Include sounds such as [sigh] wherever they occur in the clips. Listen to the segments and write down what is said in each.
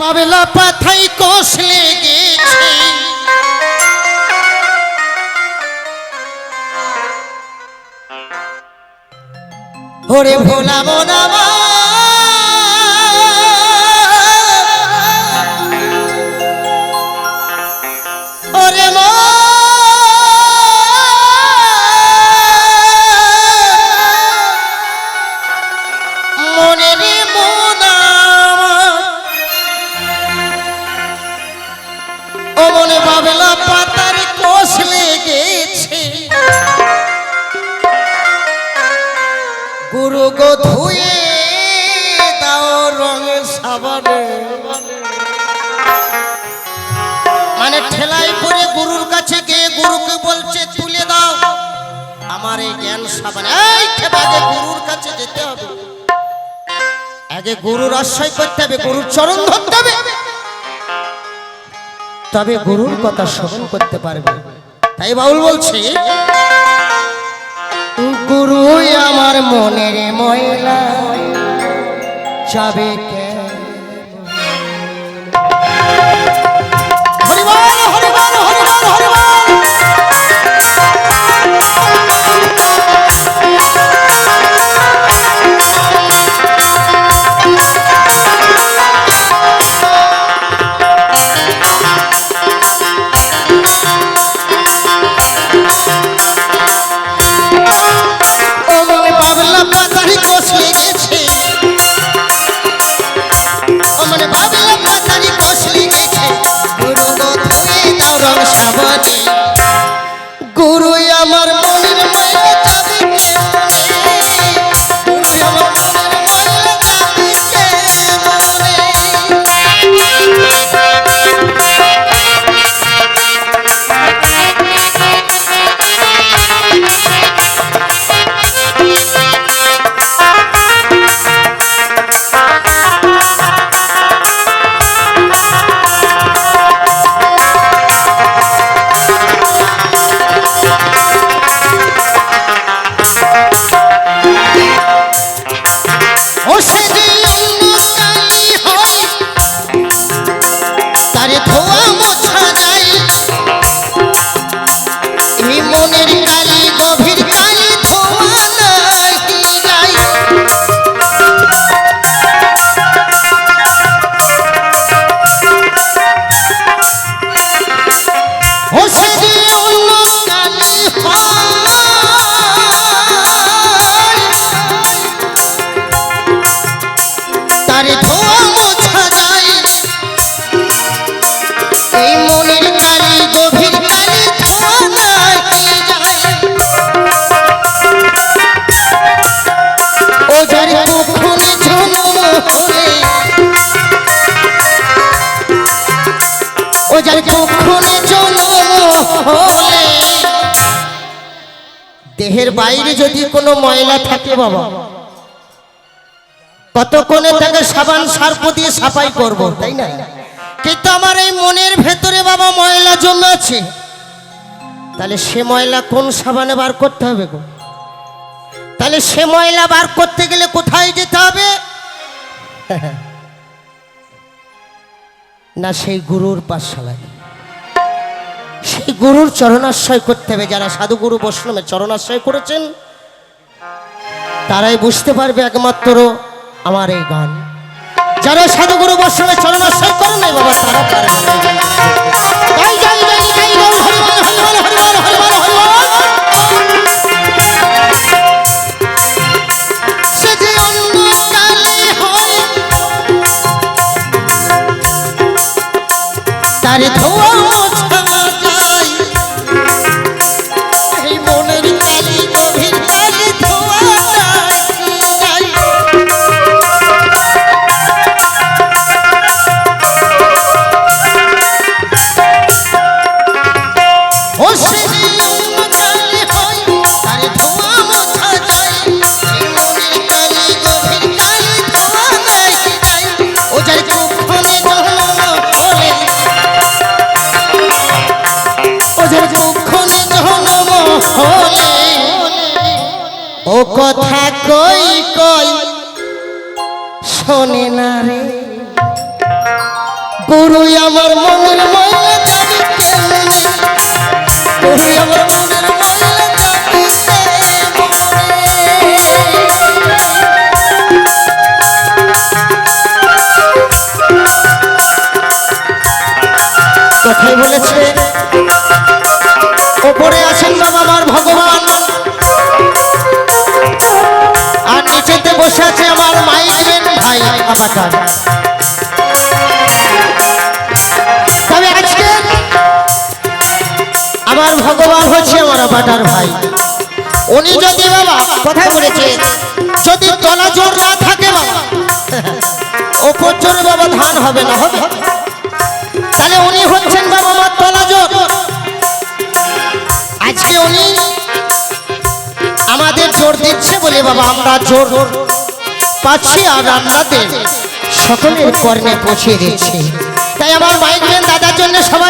পাবেলা পাথাই কোষ লেগেছে। ওরে ভোলা মনামা আগে গুরুর আশ্রয় করতে হবে, গুরুর চরণ ধরতে হবে। তবে গুরুর কথা শ্রবণ করতে পারবে। তাই বাউল বলছে গুরু আমার মনের ময়লা, যাবে কে দেহের বাইরে যদি কোনো ময়লা থাকে বাবা কতক্ষণে তাকে সাবান সার্প দিয়ে সাফাই করব তাই না? কিন্তু আমার এই মনের ভেতরে বাবা ময়লা জমে আছে। তাহলে সে ময়লা কোন সাবানে বার করতে হবে গো? তাহলে সে ময়লা বার করতে গেলে কোথায় যেতে হবে? [laughs] না সেই গুরুর পাঠশালায়। সেই গুরুর চরণাশ্রয় করতে হবে। যারা সাধুগুরু বৈষ্ণবের চরণাশ্রয় করেছেন, তারাই বুঝতে পারবে একমাত্র আমার এই গান। যারা সাধুগুরু বৈষ্ণবের চরণাশ্রয় করে নাই বাবা, তারা পারবে ও কথা কই কই? শোনে না রে। গুরু আমার মনের ময়লা গুরু আমার মনের কথাই বলেছে আমার তবে আজকে আমার ভগবান হচ্ছে আমার বাটার ভাই। উনি যদি বাবা কথাই বলেছে, যদি তলা না থাকে বাবা, ওপর জোরে বাবা ধান হবে না, হবে। তাহলে উনি হচ্ছেন বাবা আমার তলা জোর। আজকে উনি আমাদের জোর দিচ্ছে বলে বাবা আমরা জোর। পাচ্ছি আর রান্নাতে। সকলের কর্মে পৌঁছে দিচ্ছি। তাই আমার ম্যান দাদার জন্য সবাই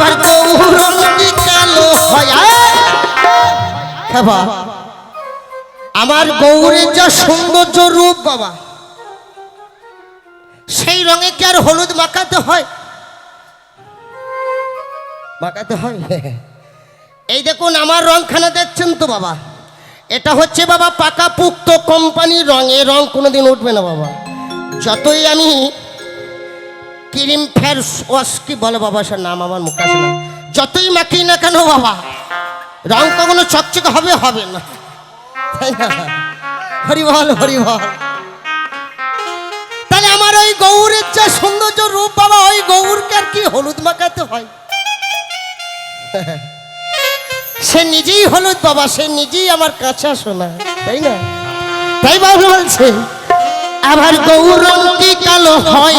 আবার কালো হয় বাবা আমার গৌরের যা সৌন্দর্য রূপ বাবা। সেই রঙে কি আর হলুদ মাখাতে হয়? মাখাতে হয়? এই দেখুন আমার রংখানা দেখছেন তো বাবা। এটা হচ্ছে বাবা পাকা পুক্ত কোম্পানির রং। এ রং কোনোদিন উঠবে না বাবা। যতই আমি ক্রিম ফেয়ার ওয়াশ কি বলে বাবা সে নাম আমার মুখে আসে না। যতই মাখি না কেন বাবা, রং কখনো চকচকে হবে হবে না। না? হরি বল হরি বল। তাহলে আমার ওই গৌরের যা সৌন্দর্য রূপ বাবা, ওই গৌরকে আর কি হলুদ মাখাতে হয়? সে নিজেই হলুদ বাবা, সে নিজেই আমার কাঁচা সোনা, তাই না? তাই বাবা বলছে, আবার গৌর কি কালো হয়।